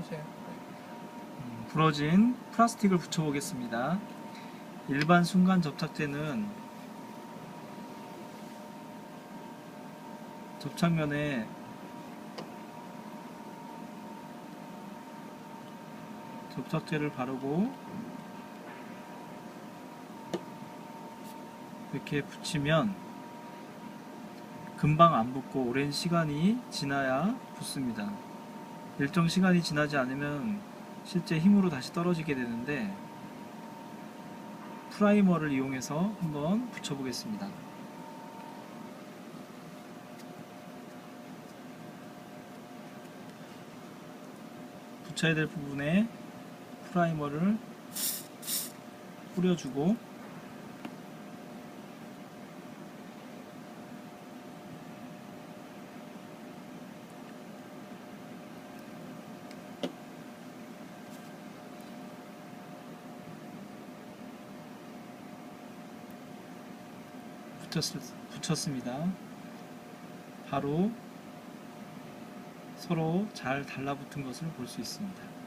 하세요. 음, 부러진 플라스틱을 붙여보겠습니다. 일반 순간 접착제는 접착면에 접착제를 바르고 이렇게 붙이면 금방 안 붙고 오랜 시간이 지나야 붙습니다. 일정 시간이 지나지 않으면 실제 힘으로 다시 떨어지게 되는데 프라이머를 이용해서 한번 붙여보겠습니다. 붙여야 될 부분에 프라이머를 뿌려주고 붙였, 붙였습니다. 바로 서로 잘 달라붙은 것을 볼 수 있습니다.